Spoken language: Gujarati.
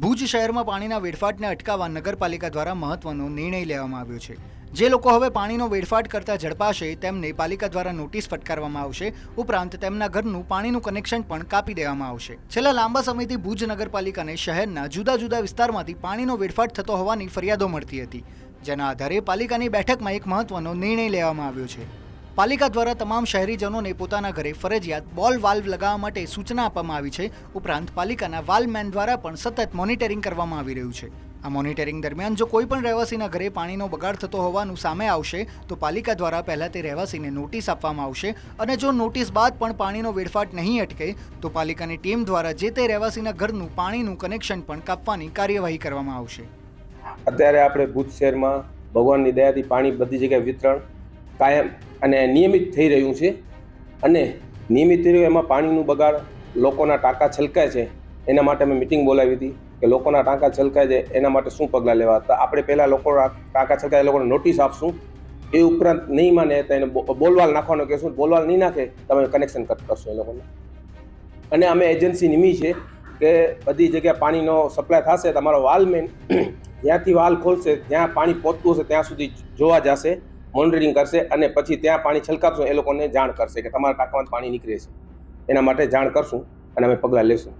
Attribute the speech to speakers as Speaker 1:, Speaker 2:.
Speaker 1: ભુજ શહેરમાં પાણીના વેડફાટને અટકાવવા નગરપાલિકા દ્વારા મહત્વનો નિર્ણય લેવામાં આવ્યો છે. જે લોકો હવે પાણીનો વેડફાટ કરતા ઝડપાશે, તેમને પાલિકા દ્વારા નોટિસ ફટકારવામાં આવશે, ઉપરાંત તેમના ઘરનું પાણીનું કનેક્શન પણ કાપી દેવામાં આવશે. છેલ્લા લાંબા સમયથી ભુજ નગરપાલિકાને શહેરના જુદા જુદા વિસ્તારમાંથી પાણીનો વેડફાટ થતો હોવાની ફરિયાદો મળતી હતી. જેના આધારે પાલિકાની બેઠકમાં એક મહત્વનો નિર્ણય લેવામાં આવ્યો છે. પાલિકા દ્વારા તમામ શહેરીજનોને પોતાના ઘરે ફરજિયાત બોલ વાલ્વ લગાવવા માટે સૂચના આપવામાં આવી છે. ઉપરાંત પાલિકાના વાલ્વમેન દ્વારા પણ સતત મોનિટરિંગ કરવામાં આવી રહ્યું છે. આ મોનિટરિંગ દરમિયાન જો કોઈ પણ રહેવાસીના ઘરે પાણીનો બગાડ થતો હોવાનું સામે આવશે, તો પાલિકા દ્વારા પહેલા તે રહેવાસીને નોટિસ આપવામાં આવશે અને જો નોટિસ બાદ પણ પાણીનો વેડફાટ નહીં અટકે, તો પાલિકાની ટીમ દ્વારા જે તે રહેવાસીના ઘરનું પાણીનું કનેક્શન પણ કાપવાની કાર્યવાહી કરવામાં આવશે.
Speaker 2: અત્યારે આપણે ભુજ શહેરમાં ભગવાનની દયાથી પાણી બધી જગ્યાએ વિતરણ કાયમ અને નિયમિત થઈ રહ્યું છે. અને નિયમિત થઈ રહ્યું એમાં પાણીનું બગાડ લોકોના ટાંકા છલકાય છે. એના માટે અમે મિટિંગ બોલાવી હતી કે લોકોના ટાંકા છલકાય છે, એના માટે શું પગલાં લેવા? હતા આપણે પહેલાં લોકોના ટાંકા છલકાય એ લોકોને નોટિસ આપશું. એ ઉપરાંત નહીં માને તો એને બોલવાલ નાખવાનો કહેશું. બોલવાલ નહીં નાખે તમે કનેક્શન કટ કરશો એ લોકોને. અને અમે એજન્સી નિમી છે કે બધી જગ્યાએ પાણીનો સપ્લાય થશે, તમારો વાલમેન જ્યાંથી વાલ ખોલશે, જ્યાં પાણી પહોંચતું હશે, ત્યાં સુધી જોવા જશે. મોનિટરિંગ કરશે અને પછી ત્યાં પાણી છલકાવશું, એ લોકોને જાણ કરશે કે તમારા ટાંકામાં પાણી નીકળે છે. એના માટે જાણ કરશું અને અમે પગલાં લેશું.